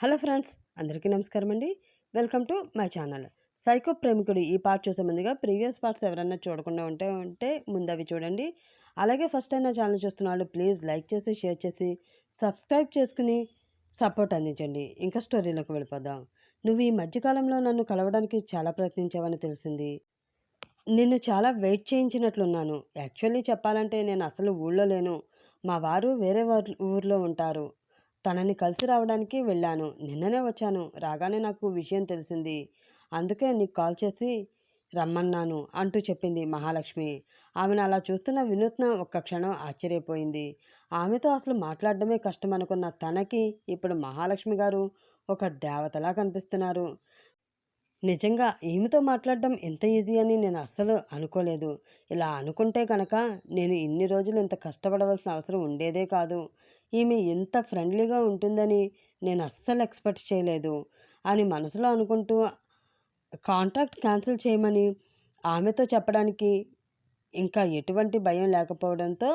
Hello friends అందరికీ నమస్కారం అండి welcome to my channel. Psycho ప్రేమికుడు ఈ పార్ట్ చూసే ముందుగా ప్రీవియస్ పార్ట్స్ ఎవరైనా చూడకుండా ఉంటే ఉంటే ముందు అవి చూడండి. అలాగే ఫస్ట్ అయినా ఛానల్ చూస్తున్న వాళ్ళు ప్లీజ్ లైక్ చేసి షేర్ చేసి సబ్స్క్రైబ్ చేసుకుని సపోర్ట్ అందించండి. ఇంకా స్టోరీలోకి వెళ్ళిపోదాం. నువ్వు ఈ మధ్యకాలంలో నన్ను కలవడానికి చాలా ప్రయత్నించావని తెలిసింది. నిన్ను చాలా వెయిట్ చేయించినట్లున్నాను. యాక్చువల్లీ చెప్పాలంటే నేను అసలు ఊళ్ళో లేను. మా వారు వేరే వారు ఊర్లో ఉంటారు. తనని కలిసి రావడానికి వెళ్ళాను. నిన్ననే వచ్చాను. రాగానే నాకు విషయం తెలిసింది. అందుకే నీకు కాల్ చేసి రమ్మన్నాను అంటూ చెప్పింది మహాలక్ష్మి. ఆమెను అలా చూస్తున్న వినూత్న ఒక్క క్షణం ఆశ్చర్యపోయింది. ఆమెతో అసలు మాట్లాడడమే కష్టం అనుకున్న తనకి ఇప్పుడు మహాలక్ష్మి గారు ఒక దేవతలా కనిపిస్తున్నారు. నిజంగా ఈమెతో మాట్లాడడం ఎంత ఈజీ అని నేను అస్సలు అనుకోలేదు. ఇలా అనుకుంటే కనుక నేను ఇన్ని రోజులు ఇంత కష్టపడవలసిన అవసరం ఉండేదే కాదు. ఈమె ఇంత ఫ్రెండ్లీగా ఉంటుందని నేను అస్సలు ఎక్స్పెక్ట్ చేయలేదు. అని మనసులో అనుకుంటూ కాంట్రాక్ట్ క్యాన్సిల్ చేయమని ఆమెతో చెప్పడానికి ఇంకా ఎటువంటి భయం లేకపోవడంతో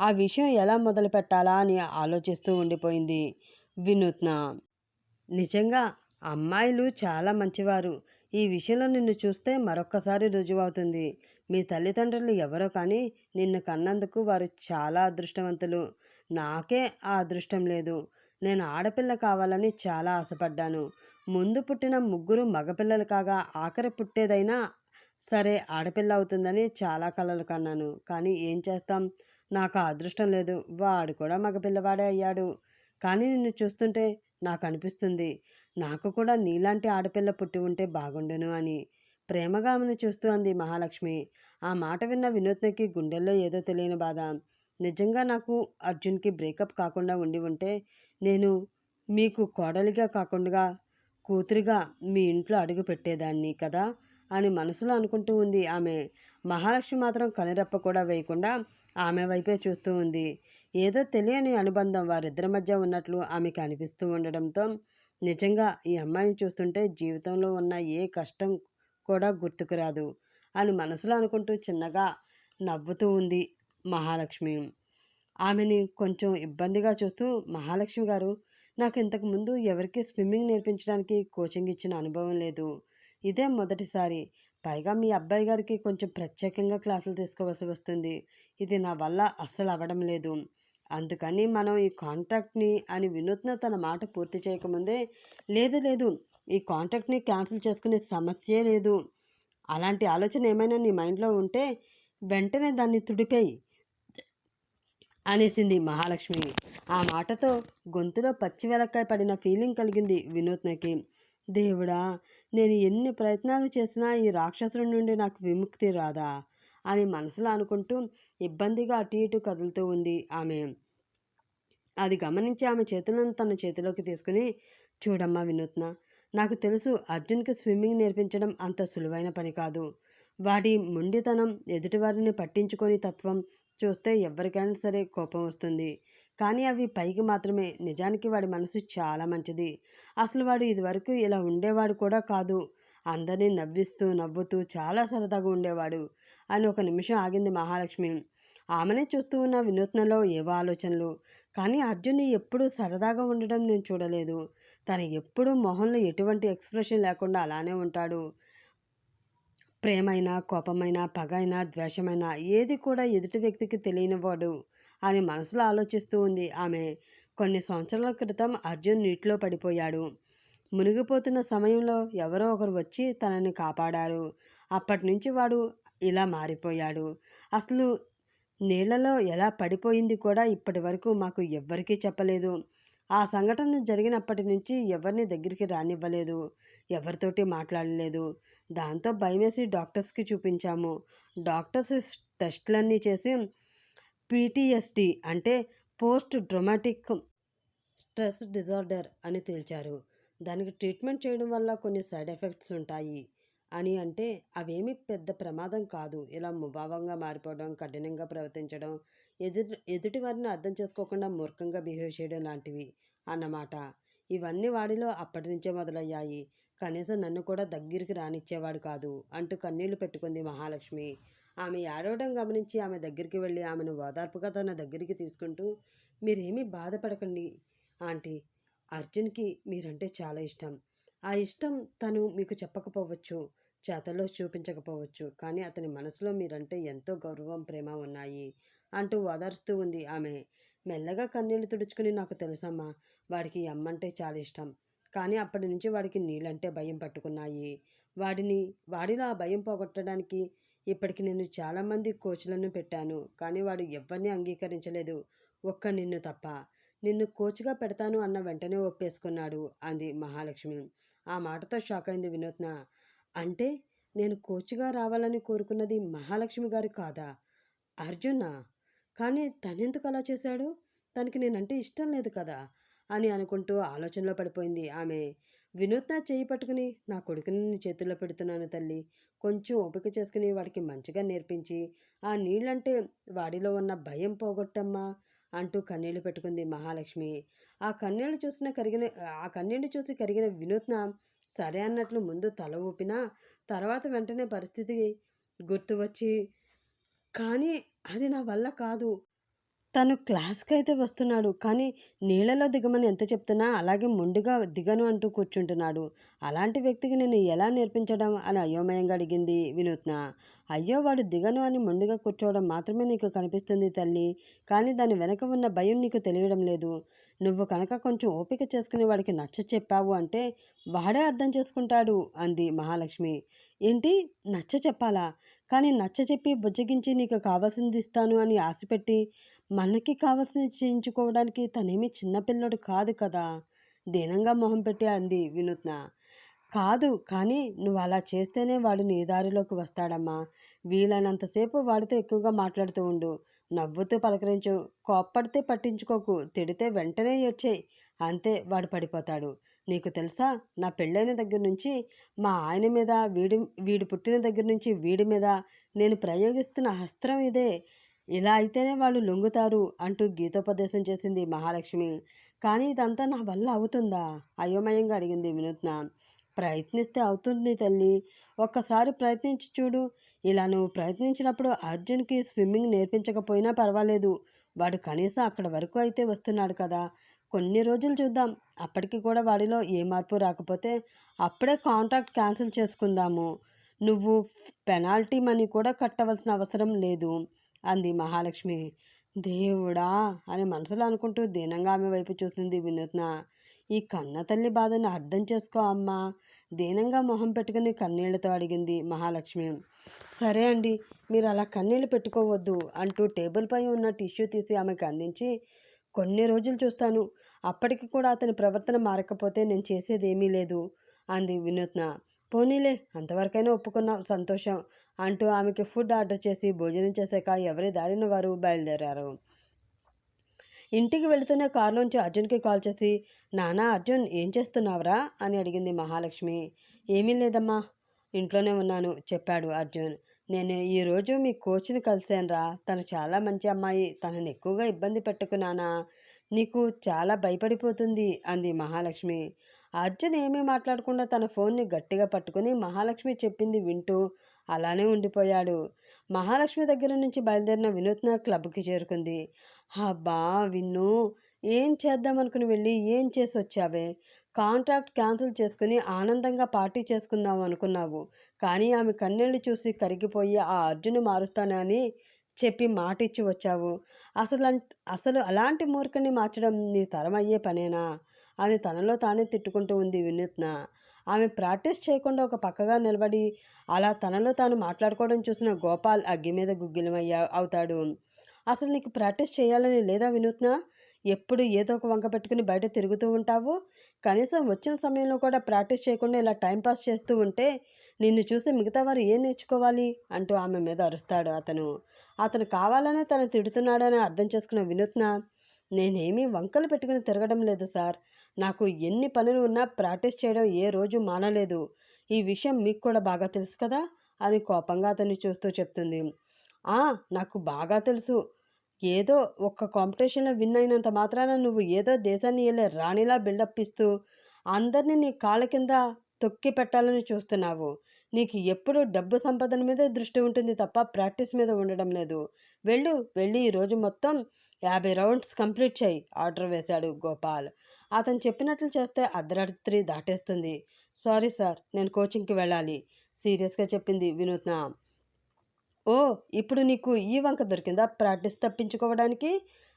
ఆ విషయం ఎలా మొదలు పెట్టాలా అని ఆలోచిస్తూ ఉండిపోయింది వినూత్న. నిజంగా అమ్మాయిలు చాలా మంచివారు. ఈ విషయంలో నిన్ను చూస్తే మరొక్కసారి రుజువవుతుంది. మీ తల్లిదండ్రులు ఎవరో కానీ నిన్ను కన్నందుకు వారు చాలా అదృష్టవంతులు. నాకే ఆ అదృష్టం లేదు. నేను ఆడపిల్ల కావాలని చాలా ఆశపడ్డాను. ముందు పుట్టిన ముగ్గురు మగపిల్లలు కాగా ఆఖరి పుట్టేదైనా సరే ఆడపిల్ల అవుతుందని చాలా కలలు కన్నాను. కానీ ఏం చేస్తాం? నాకు అదృష్టం లేదు. వాడు కూడా మగపిల్లవాడే అయ్యాడు. కానీ నిన్ను చూస్తుంటే నాకు అనిపిస్తుంది నాకు కూడా నీలాంటి ఆడపిల్ల పుట్టి ఉంటే బాగుండును అని ప్రేమగా ఆమెను చూస్తూ అంది మహాలక్ష్మి. ఆ మాట విన్న వినూత్నకి గుండెల్లో ఏదో తెలియని బాధ. నిజంగా నాకు అర్జున్కి బ్రేకప్ కాకుండా ఉండి ఉంటే నేను మీకు కోడలిగా కాకుండా కూతురిగా మీ ఇంట్లో అడుగు పెట్టేదాన్ని కదా అని మనసులో అనుకుంటూ ఉంది. ఆమె మహాలక్ష్మి మాత్రం కనురెప్ప కూడా వేయకుండా ఆమె వైపే చూస్తూ ఉంది. ఏదో తెలియని అనుబంధం వారిద్దరి మధ్య ఉన్నట్లు ఆమెకి అనిపిస్తూ ఉండడంతో నిజంగా ఈ అమ్మాయిని చూస్తుంటే జీవితంలో ఉన్న ఏ కష్టం కూడా గుర్తుకు రాదు అని మనసులో అనుకుంటూ చిన్నగా నవ్వుతూ ఉంది. మహాలక్ష్మి. ఆమెని కొంచెం ఇబ్బందిగా చూస్తూ మహాలక్ష్మి గారు నాకు ఇంతకుముందు ఎవరికి స్విమ్మింగ్ నేర్పించడానికి కోచింగ్ ఇచ్చిన అనుభవం లేదు. ఇదే మొదటిసారి. పైగా మీ అబ్బాయి గారికి కొంచెం ప్రత్యేకంగా క్లాసులు తీసుకోవాల్సి వస్తుంది. ఇది నా వల్ల అస్సలు అవ్వడం లేదు. అందుకని మనం ఈ కాంట్రాక్ట్ని అని వినూత్న తన మాట పూర్తి చేయకముందే లేదు లేదు ఈ కాంట్రాక్ట్ని క్యాన్సిల్ చేసుకునే సమస్యే లేదు. అలాంటి ఆలోచన ఏమైనా నీ మైండ్లో ఉంటే వెంటనే దాన్ని తుడిపేయి. అనేసింది మహాలక్ష్మి. ఆ మాటతో గొంతులో పచ్చి వెలక్కాయ పడిన ఫీలింగ్ కలిగింది వినూత్నకి. దేవుడా నేను ఎన్ని ప్రయత్నాలు చేసినా ఈ రాక్షసుడి నుండి నాకు విముక్తి రాదా అని మనసులో అనుకుంటూ ఇబ్బందిగా అటు ఇటు కదులుతూ ఉంది ఆమె. అది గమనించి ఆమె చేతులను తన చేతిలోకి తీసుకుని చూడమ్మా వినూత్న నాకు తెలుసు అర్జున్కి స్విమ్మింగ్ నేర్పించడం అంత సులువైన పని కాదు. వాడి మొండితనం ఎదుటివారిని పట్టించుకొని తత్వం చూస్తే ఎవరికైనా సరే కోపం వస్తుంది. కానీ అవి పైకి మాత్రమే. నిజానికి వాడి మనసు చాలా మంచిది. అసలు వాడు ఇదివరకు ఇలా ఉండేవాడు కూడా కాదు. అందరినీ నవ్విస్తూ నవ్వుతూ చాలా సరదాగా ఉండేవాడు అని ఒక నిమిషం ఆగింది మహాలక్ష్మి. ఆమెనే చూస్తూ ఉన్న వినూత్నలో ఏవో ఆలోచనలు. కానీ అర్జున్ ఎప్పుడూ సరదాగా ఉండడం నేను చూడలేదు. తను ఎప్పుడూ మొహంలో ఎటువంటి ఎక్స్ప్రెషన్ లేకుండా అలానే ఉంటాడు. ప్రేమైనా కోపమైనా పగైనా ద్వేషమైనా ఏది కూడా ఎదుటి వ్యక్తికి తెలియనివాడు అని మనసులో ఆలోచిస్తూ ఉంది. ఆమె కొన్ని సంవత్సరాల క్రితం అర్జున్ నీటిలో పడిపోయాడు. మునిగిపోతున్న సమయంలో ఎవరో ఒకరు వచ్చి తనని కాపాడారు. అప్పటి నుంచి వాడు ఇలా మారిపోయాడు. అసలు నీళ్ళలో ఎలా పడిపోయింది కూడా ఇప్పటి వరకు మాకు ఎవ్వరికీ చెప్పలేదు. ఆ సంఘటన జరిగినప్పటి నుంచి ఎవరిని దగ్గరికి రానివ్వలేదు. ఎవరితోటి మాట్లాడలేదు. దాంతో భయమేసి డాక్టర్స్కి చూపించాము. డాక్టర్స్ టెస్ట్లన్నీ చేసి పీటీఎస్డి అంటే పోస్ట్ డ్రమాటిక్ స్ట్రెస్ డిజార్డర్ అని తేల్చారు. దానికి ట్రీట్మెంట్ చేయడం వల్ల కొన్ని సైడ్ ఎఫెక్ట్స్ ఉంటాయి అని అంటే అవేమి పెద్ద ప్రమాదం కాదు. ఇలా ముభావంగా మారిపోవడం కఠినంగా ప్రవర్తించడం ఎదుటి ఎదుటి వారిని అర్థం చేసుకోకుండా మూర్ఖంగా బిహేవ్ చేయడం లాంటివి అన్నమాట. ఇవన్నీ వాడిలో అప్పటి నుంచే మొదలయ్యాయి. కనీసం నన్ను కూడా దగ్గరికి రానిచ్చేవాడు కాదు అంటూ కన్నీళ్ళు పెట్టుకుంది మహాలక్ష్మి ఆమె ఏడవడం గమనించి ఆమె దగ్గరికి వెళ్ళి ఆమెను ఓదార్పుగా తన దగ్గరికి తీసుకుంటూ మీరేమీ బాధపడకండి ఆంటీ అర్జున్‌కి మీరంటే చాలా ఇష్టం. ఆ ఇష్టం తను మీకు చెప్పకపోవచ్చు. చేతల్లో చూపించకపోవచ్చు. కానీ అతని మనసులో మీరంటే ఎంతో గౌరవం, ప్రేమ ఉన్నాయి" అంటూ ఓదారుస్తూ ఉంది ఆమె. మెల్లగా కన్నీళ్ళు తుడుచుకుని నాకు తెలుసమ్మా! వాడికి ఈ అమ్మంటే చాలా ఇష్టం. కానీ అప్పటి నుంచి వాడికి నీళ్ళంటే భయం పట్టుకున్నాయి. వాడిని వాడిలో ఆ భయం పోగొట్టడానికి ఇప్పటికి నేను చాలామంది కోచ్‌లను పెట్టాను. కానీ వాడు ఎవరిని అంగీకరించలేదు. ఒక్క నిన్ను తప్ప. నిన్ను కోచ్‌గా పెడతాను అన్న వెంటనే ఒప్పేసుకున్నాడు అంది మహాలక్ష్మి. ఆ మాటతో షాక్ అయింది వినోత్న అంటే నేను కోచ్‌గా రావాలని కోరుకున్నది మహాలక్ష్మి గారు కాదా? అర్జునా? కానీ తనెందుకు అలా చేశాడు? తనకి నేనంటే ఇష్టం లేదు కదా! అని అనుకుంటూ ఆలోచనలో పడిపోయింది ఆమె. వినూత్న చేయి పట్టుకుని నా కొడుకుని నీ చేతుల్లో పెడుతున్నాను తల్లి కొంచెం ఓపిక చేసుకుని వాడికి మంచిగా నేర్పించి ఆ నీళ్ళంటే వాడిలో ఉన్న భయం పోగొట్టమ్మా అంటూ కన్నీళ్ళు పెట్టుకుంది మహాలక్ష్మి. ఆ కన్నీళ్ళు చూసిన కరిగిన ఆ కన్నీళ్ళు చూసి కరిగిన వినూత్న సరే అన్నట్లు ముందు తల ఊపినా తర్వాత వెంటనే పరిస్థితి గుర్తు వచ్చి కానీ అది నా వల్ల కాదు. తను క్లాస్కి అయితే వస్తున్నాడు. కానీ నీళ్ళలో దిగమని ఎంత చెప్తున్నా అలాగే మొండిగా దిగను అంటూ కూర్చుంటున్నాడు. అలాంటి వ్యక్తికి నేను ఎలా నేర్పించడం అని అయోమయంగా అడిగింది వినూత్న. అయ్యో! వాడు దిగను అని మొండిగా కూర్చోవడం మాత్రమే నీకు కనిపిస్తుంది తల్లి కానీ దాని వెనక ఉన్న భయం నీకు తెలియడం లేదు. నువ్వు కనుక కొంచెం ఓపిక చేసుకుని వాడికి నచ్చ చెప్పావు అంటే వాడే అర్థం చేసుకుంటాడు అంది మహాలక్ష్మి. ఏంటి? నచ్చ చెప్పాలా కానీ నచ్చచెప్పి బుజ్జగించి నీకు కావాల్సింది ఇస్తాను అని ఆశపెట్టి మనకి కావలసింది చేయించుకోవడానికి తనేమి చిన్నపిల్లడు కాదు కదా! దీనంగా మొహం పెట్టి అంది వినూత్న. కాదు. కానీ నువ్వు అలా చేస్తేనే వాడు నీ దారిలోకి వస్తాడమ్మా! వీలైనంతసేపు వాడితో ఎక్కువగా మాట్లాడుతూ ఉండు. నవ్వుతూ పలకరించు. కోప్పడితే పట్టించుకోకు. తిడితే వెంటనే ఏడ్చేయి అంతే వాడు పడిపోతాడు. నీకు తెలుసా? నా పెళ్ళైన దగ్గర నుంచి మా ఆయన మీద, వీడి వీడు పుట్టిన దగ్గర నుంచి వీడి మీద నేను ప్రయోగిస్తున్న అస్త్రం ఇదే. ఇలా అయితేనే వాళ్ళు లొంగుతారు అంటూ గీతోపదేశం చేసింది మహాలక్ష్మి. కానీ ఇదంతా నా వల్ల అవుతుందా? అయోమయంగా అడిగింది వినూత్న. ప్రయత్నిస్తే అవుతుంది తల్లి ఒక్కసారి ప్రయత్నించి చూడు. ఇలా నువ్వు ప్రయత్నించినప్పుడు అర్జున్‌కి స్విమ్మింగ్ నేర్పించకపోయినా పర్వాలేదు. వాడు కనీసం అక్కడ వరకు అయితే వస్తున్నాడు కదా! కొన్ని రోజులు చూద్దాం. అప్పటికి కూడా వాడిలో ఏ మార్పు రాకపోతే అప్పుడే కాంట్రాక్ట్ క్యాన్సిల్ చేసుకుందాము. నువ్వు పెనాల్టీ మనీ కూడా కట్టవలసిన అవసరం లేదు అంది మహాలక్ష్మి. దేవుడా! అని మనసులో అనుకుంటూ దీనంగా ఆమె వైపు చూసింది వినూత్న. ఈ కన్నతల్లి బాధను అర్థం చేసుకో అమ్మా! దీనంగా మొహం పెట్టుకుని కన్నీళ్ళతో అడిగింది మహాలక్ష్మి. సరే అండి. మీరు అలా కన్నీళ్ళు పెట్టుకోవద్దు అంటూ టేబుల్‌పై ఉన్న టిష్యూ తీసి ఆమెకు అందించి కొన్ని రోజులు చూస్తాను. అప్పటికి కూడా అతని ప్రవర్తన మారకపోతే నేను చేసేదేమీ లేదు అంది వినూత్న. పోనీలే అంతవరకైనా ఒప్పుకున్నావు సంతోషం అంటూ ఆమెకి ఫుడ్ ఆర్డర్ చేసి భోజనం చేశాక ఎవరి దారిన వారు బయలుదేరారు. ఇంటికి వెళుతూనే కారులోంచి అర్జున్‌కి కాల్ చేసి నానా అర్జున్ ఏం చేస్తున్నావురా? అని అడిగింది మహాలక్ష్మి. ఏమీ లేదమ్మా. ఇంట్లోనే ఉన్నాను చెప్పాడు అర్జున్. నేను ఈరోజు మీ కోచ్‌ని కలిశానురా. తను చాలా మంచి అమ్మాయి. తనని ఎక్కువగా ఇబ్బంది పెట్టుకున్నానా నీకు చాలా భయపడిపోతుంది అంది మహాలక్ష్మి. అర్జున్ ఏమీ మాట్లాడకుండా తన ఫోన్ని గట్టిగా పట్టుకుని మహాలక్ష్మి చెప్పింది వింటూ అలానే ఉండిపోయాడు. మహాలక్ష్మి దగ్గర నుంచి బయలుదేరిన వినూత్న క్లబ్‌కి చేరుకుంది. అబ్బా! విన్నూ ఏం చేద్దామనుకుని వెళ్ళి ఏం చేసి వచ్చావే కాంట్రాక్ట్ క్యాన్సిల్ చేసుకుని ఆనందంగా పార్టీ చేసుకుందాం అనుకున్నావు. కానీ ఆమె కన్నీళ్ళు చూసి కరిగిపోయి ఆ అర్జును మారుస్తానని చెప్పి మాటిచ్చి వచ్చావు. అసలు అసలు అలాంటి మూర్ఖని మార్చడం నీ తరమయ్యే పనేనా? అని తనలో తానే తిట్టుకుంటూ ఉంది వినూత్న. ఆమె ప్రాక్టీస్ చేయకుండా ఒక పక్కగా నిలబడి అలా తనలో తాను మాట్లాడుకోవడం చూసిన గోపాల్ అగ్గి మీద గుగ్గిలమయ్యా అవుతాడు. అసలు నీకు ప్రాక్టీస్ చేయాలని లేదా వినూత్న? ఎప్పుడు ఏదో ఒక వంక పెట్టుకుని బయట తిరుగుతూ ఉంటావు. కనీసం వచ్చిన సమయంలో కూడా ప్రాక్టీస్ చేయకుండా ఇలా టైంపాస్ చేస్తూ ఉంటే నిన్ను చూసి మిగతా వారు ఏం నేర్చుకోవాలి? అంటూ ఆమె మీద అరుస్తాడు అతను. అతను కావాలనే తను తిడుతున్నాడని అర్థం చేసుకున్న వినూత్న నేనేమీ వంకలు పెట్టుకుని తిరగడం లేదు సార్. నాకు ఎన్ని పనులు ఉన్నా ప్రాక్టీస్ చేయడం ఏ రోజు మానలేదు. ఈ విషయం మీకు కూడా బాగా తెలుసు కదా! అని కోపంగా అతన్ని చూస్తూ చెప్తుంది. ఆ! నాకు బాగా తెలుసు. ఏదో ఒక్క కాంపిటీషన్‌లో విన్ అయినంత మాత్రాన నువ్వు ఏదో దేశాన్ని వెళ్ళే రాణిలా బిల్డప్ ఇస్తూ అందరిని నీ కాళ్ళ కింద తొక్కి పెట్టాలని చూస్తున్నావు. నీకు ఎప్పుడూ డబ్బు సంపాదన మీదే దృష్టి ఉంటుంది తప్ప ప్రాక్టీస్ మీద ఉండడం లేదు. వెళ్ళు. వెళ్ళి ఈరోజు మొత్తం 50 రౌండ్స్ కంప్లీట్ చేయి ఆర్డర్ వేశాడు గోపాల్. అతను చెప్పినట్లు చేస్తే అర్ధరాత్రి దాటేస్తుంది. సారీ సార్ నేను కోచింగ్కి వెళ్ళాలి. సీరియస్గా చెప్పింది వినూత్న. ఓ ఇప్పుడు నీకు ఈ వంక దొరికిందా ప్రాక్టీస్ తప్పించుకోవడానికి?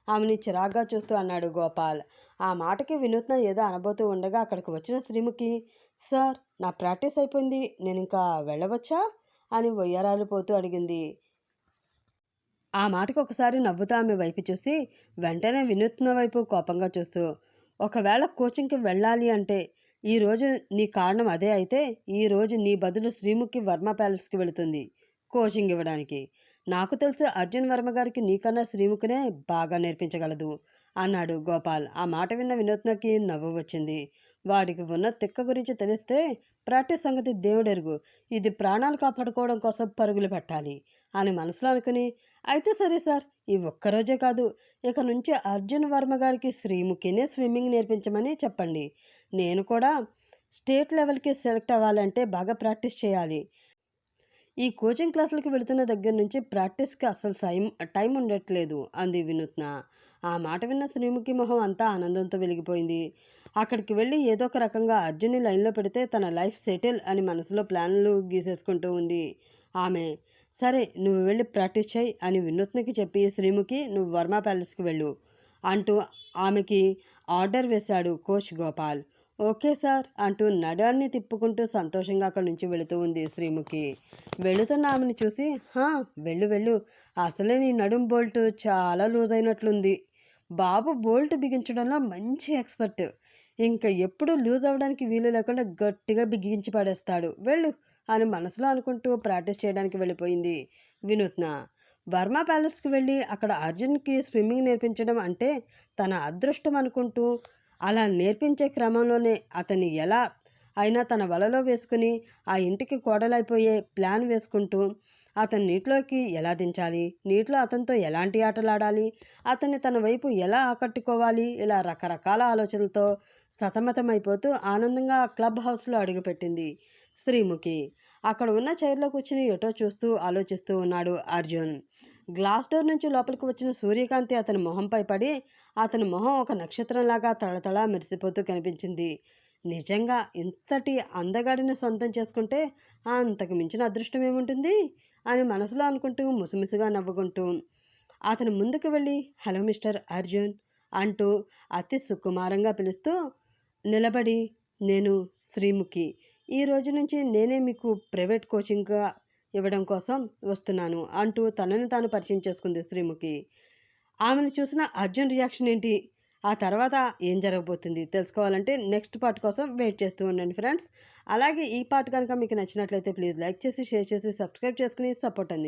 ఆమెని చిరాగ్గా చూస్తూ అన్నాడు గోపాల్. ఆ మాటకి వినూత్న ఏదో అనబోతూ ఉండగా అక్కడికి వచ్చిన శ్రీముఖి సార్ నా ప్రాక్టీస్ అయిపోయింది. నేను ఇంకా వెళ్ళవచ్చా? అని వయ్యారాలిపోతూ అడిగింది. ఆ మాటకు ఒకసారి నవ్వుతూ ఆమె వైపు చూసి వెంటనే వినూత్న వైపు కోపంగా చూస్తూ ఒకవేళ కోచింగ్కి వెళ్ళాలి అంటే ఈరోజు నీ కారణం అదే అయితే ఈరోజు నీ బదులు శ్రీముఖి వర్మ ప్యాలెస్కి వెళుతుంది కోచింగ్ ఇవ్వడానికి. నాకు తెలిసి అర్జున్ వర్మ గారికి నీకన్నా శ్రీముఖినే బాగా నేర్పించగలదు అన్నాడు గోపాల్. ఆ మాట విన్న వినూత్నకి నవ్వు వచ్చింది. వాడికి ఉన్న తిక్క గురించి తెలిస్తే ప్రాక్టీస్ సంగతి దేవుడెరుగు. ఇది ప్రాణాలు కాపాడుకోవడం కోసం పరుగులు పెట్టాలి అని మనసులో అనుకుని అయితే సరే సార్ ఈ ఒక్కరోజే కాదు. ఇక నుంచి అర్జున్ వర్మ గారికి శ్రీముఖినే స్విమ్మింగ్ నేర్పించమని చెప్పండి. నేను కూడా స్టేట్ లెవెల్కి సెలెక్ట్ అవ్వాలంటే బాగా ప్రాక్టీస్ చేయాలి. ఈ కోచింగ్ క్లాసులకు వెళుతున్న దగ్గర నుంచి ప్రాక్టీస్కి అసలు టైం టైం ఉండట్లేదు అంది వినూత్న. ఆ మాట విన్న శ్రీముఖి మొహం అంతా ఆనందంతో వెలిగిపోయింది. అక్కడికి వెళ్ళి ఏదో ఒక రకంగా అర్జున్ని లైన్లో పెడితే తన లైఫ్ సెటిల్ అని మనసులో ప్లాన్లు గీసేసుకుంటూ ఉంది. ఆమె సరే నువ్వు వెళ్ళి ప్రాక్టీస్ చేయి అని వినూత్నకి చెప్పి శ్రీముఖి నువ్వు వర్మ ప్యాలెస్కి వెళ్ళు అంటూ ఆమెకి ఆర్డర్ వేశాడు కోచ్ గోపాల్. ఓకే సార్ అంటూ నడాన్ని తిప్పుకుంటూ సంతోషంగా అక్కడి నుంచి వెళుతూ ఉంది శ్రీముఖి. వెళుతున్న ఆమెను చూసి హా వెళ్ళు వెళ్ళు. అసలే నీ నడుం బోల్ట్ చాలా లూజ్ అయినట్లుంది. బాబు బోల్ట్ బిగించడంలో మంచి ఎక్స్పర్ట్. ఇంకా ఎప్పుడు లూజ్ అవ్వడానికి వీలు లేకుండా గట్టిగా బిగించి పడేస్తాడు. వెళ్ళు. అని మనసులో అనుకుంటూ ప్రాక్టీస్ చేయడానికి వెళ్ళిపోయింది వినూత్న. వర్మ ప్యాలెస్కి వెళ్ళి అక్కడ అర్జున్కి స్విమ్మింగ్ నేర్పించడం అంటే తన అదృష్టం అనుకుంటూ అలా నేర్పించే క్రమంలోనే అతన్ని ఎలా అయినా తన వలలో వేసుకుని ఆ ఇంటికి కోడలైపోయే ప్లాన్ వేసుకుంటూ అతను నీటిలోకి ఎలా దించాలి? నీటిలో అతనితో ఎలాంటి ఆటలాడాలి? అతన్ని తన వైపు ఎలా ఆకట్టుకోవాలి? ఇలా రకరకాల ఆలోచనలతో సతమతమైపోతూ ఆనందంగా క్లబ్ హౌస్లో అడుగుపెట్టింది. శ్రీముఖి. అక్కడ ఉన్న చైర్లో కూర్చుని ఎటో చూస్తూ ఆలోచిస్తూ ఉన్నాడు అర్జున్. గ్లాస్ డోర్ నుంచి లోపలికి వచ్చిన సూర్యకాంతి అతని మొహంపై పడి అతని మొహం ఒక నక్షత్రంలాగా తళతళ మెరిసిపోతూ కనిపించింది. నిజంగా ఇంతటి అందగాడిని సొంతం చేసుకుంటే అంతకు మించిన అదృష్టం ఏముంటుంది? అని మనసులో అనుకుంటూ ముసిముసిగా నవ్వుకుంటూ అతను ముందుకు వెళ్ళి హలో మిస్టర్ అర్జున్ అంటూ అతి సుకుమారంగా పిలుస్తూ నిలబడి నేను శ్రీముఖి. ఈ రోజు నుంచి నేనే మీకు ప్రైవేట్ కోచింగ్గా ఇవ్వడం కోసం వస్తున్నాను అంటూ తనని తాను పరిచయం చేసుకుంది శ్రీముఖి. ఆమెను చూసిన అర్జున్ రియాక్షన్ ఏంటి? ఆ తర్వాత ఏం జరగబోతుంది? తెలుసుకోవాలంటే నెక్స్ట్ పార్ట్ కోసం వెయిట్ చేస్తూ ఉండండి ఫ్రెండ్స్. అలాగే ఈ పార్ట్ కనుక మీకు నచ్చినట్లయితే ప్లీజ్ లైక్ చేసి షేర్ చేసి సబ్స్క్రైబ్ చేసుకుని సపోర్ట్ అంది